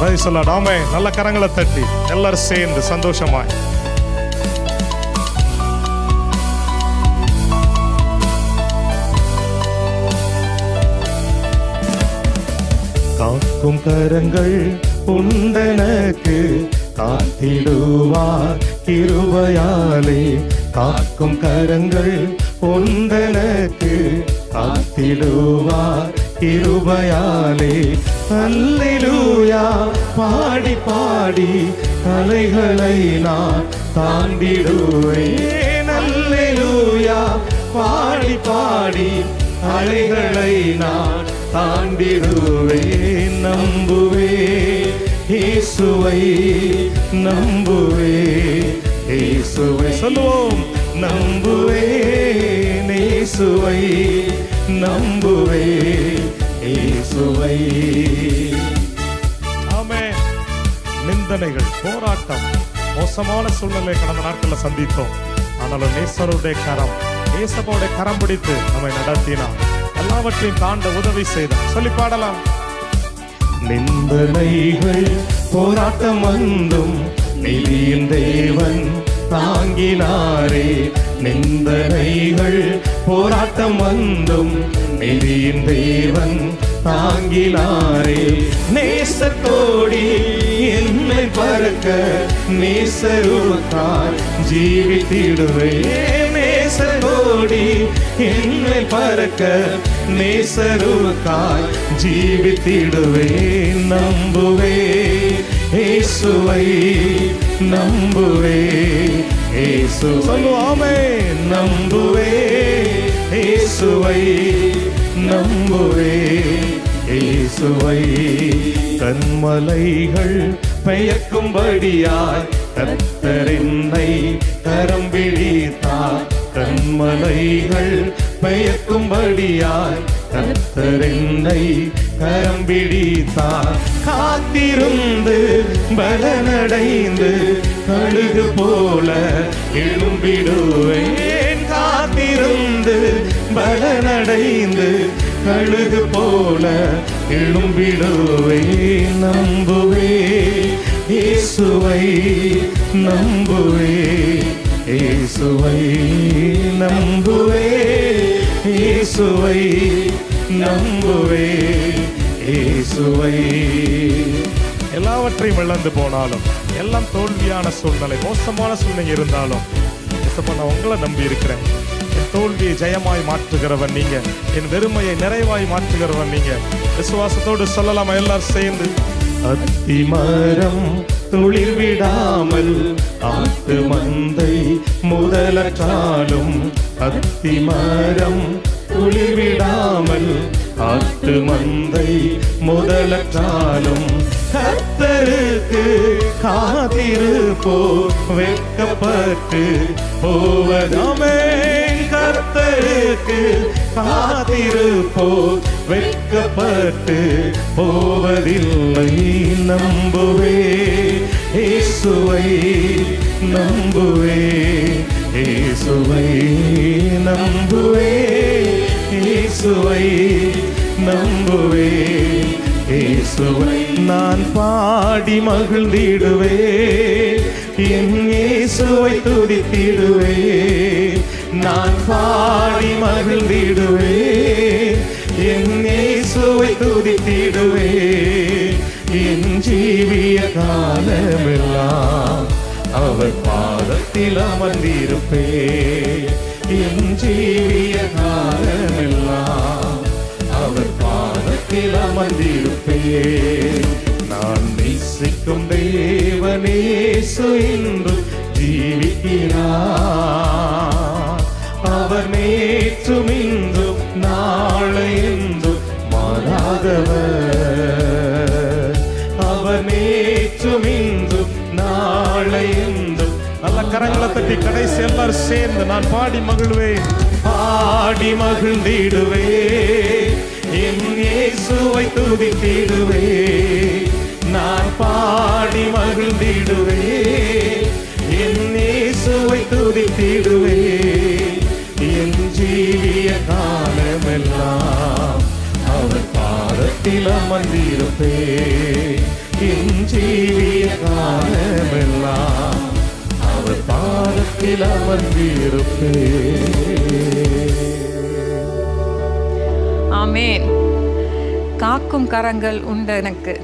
பிரைசலாட் ஆமே. நல்ல கரங்களை தட்டி எல்லாரும் சேர்ந்து சந்தோஷமாய். காக்கும் கரங்கள் உண்டனக்கு காத்திடுவார் கிருபையாலே. காக்கும் கரங்கள் உண்டனக்கு காத்திடுவார் கிருபையாலே. அல்லிலூயா. பாடி பாடி அலைகளை நான் தாண்டிடுவேன். அல்லிலூயா. பாடி பாடி அலைகளை நான் தாண்டிடுவேன். நம்புவே இயேசுவை நம்புவே இயேசுவை சொல்லுவோம். நம்புவே இயேசுவை நம்புவே இயேசுவை. ஆமே நிந்தனைகள் போராட்டம் மோசமான சூழ்நிலை கடந்த நாட்களில் சந்தித்தோம். ஆனாலும் நேசருடைய கரம் நேசப்போடைய கரம் பிடித்து நம்மை நடத்தினார் எல்லாவற்றையும் தாண்ட உதவி செய்தார். சொல்லி பாடலாம். நிந்தனைகள் போராட்டம் வந்தும் நிதியின் தேவன் தாங்கினாரே நிந்தனைகள் போராட்டம் வந்தும் நிதியின் தேவன் தாங்கினாரே நேசத்தோடி என்னை பறக்க நேசருவத்தால் ஜீவித்திடுவே நேசத்தோடி என்னை பறக்க நேசருக்காய் ஜீவித்திடுவே நம்புவே இயேசுவை நம்புவே. இயேசு சொல்லுவாமே நம்புவே. இயேசுவை நம்புவே. இயேசுவை கண்மலைகள் பெயர்க்கும்படியாய் கத்தரின்னை கரம் பிடித்தார். கண்மலைகள் பெயர்க்கும்படியாய் கத்தரென்னை கரம் பிடித்தார் காத்திருந்து பலனடைந்து கழுகு போல எழும்பிடுவேன். காத்திருந்து பலனடைந்து கழுகு போல எழும்பிடுவே நம்புவே இயேசுவை நம்புவே இயேசுவை நம்புவே இயேசுவை. நம்புவே இயேசுவை. எல்லாவற்றையும் இழந்து போனாலும் எல்லாம் தோல்வியான சூழ்நிலை மோசமான சூழ்நிலை இருந்தாலும் நான் உங்களை நம்பி இருக்கிறேன். என் தோல்வியை ஜெயமாய் மாற்றுகிறவன் நீங்க. என் வெறுமையை நிறைவாய் மாற்றுகிறவன் நீங்க. விசுவாசத்தோடு சொல்லலாமா? எல்லாரும் சேர்ந்து. அத்திமரம் துளிர் விடாமல் ஆத்து மந்தை முதலற்றாலும் அத்தி மரம் துளிர் விடாமல் ஆத்து மந்தை முதலற்றாலும் கத்தருக்கு காத்திருப்போ வெட்கப்பட்டு போவதாமே. கத்தருக்கு காத்திருப்போ வெட்கப்பட்டு போவதில்லை நம்புவே. இயேசுவை நம்புவே இயேசுவை நம்புவே இயேசுவை நம்புவே இயேசுவை நான் பாடி மகிழ்ந்திடுவே என் இயேசுவை துதித்திடுவே நான் பாடி மகிழ்ந்திடுவே என் இயேசுவை துதித்திடுவே. என் ஜீவிய காலமெல்லாம் அவர் பாதத்தில் அமர்ந்திருப்பே என் ஜீவிய காலமெல்லாம் அவர் பாதத்தில் அமர்ந்திருப்பே நான் நேசிக்கும் தேவனேசு என்று ஜீவிக்கிறார். நல்ல கரங்களை தட்டி கடைசி எல்லாரும் சேர்ந்து நான் பாடி மகிழ்வேன். பாடி மகிழ்ந்திடுவே என் இயேசுவை துதித்திடுவே நான் பாடி மகிழ்ந்திடுவே என் இயேசுவை துதித்திடுவே என் ஜீவிய காலமெல்லாம் அவர் பாதத்தில் அமர்ந்திருப்பே என் ஜீவிய காலமெல்லாம் பாதத்தில் அமர்ந்திருப்பேன். ஆமேன். காக்கும் கரங்கள் உண்டு எனக்கு.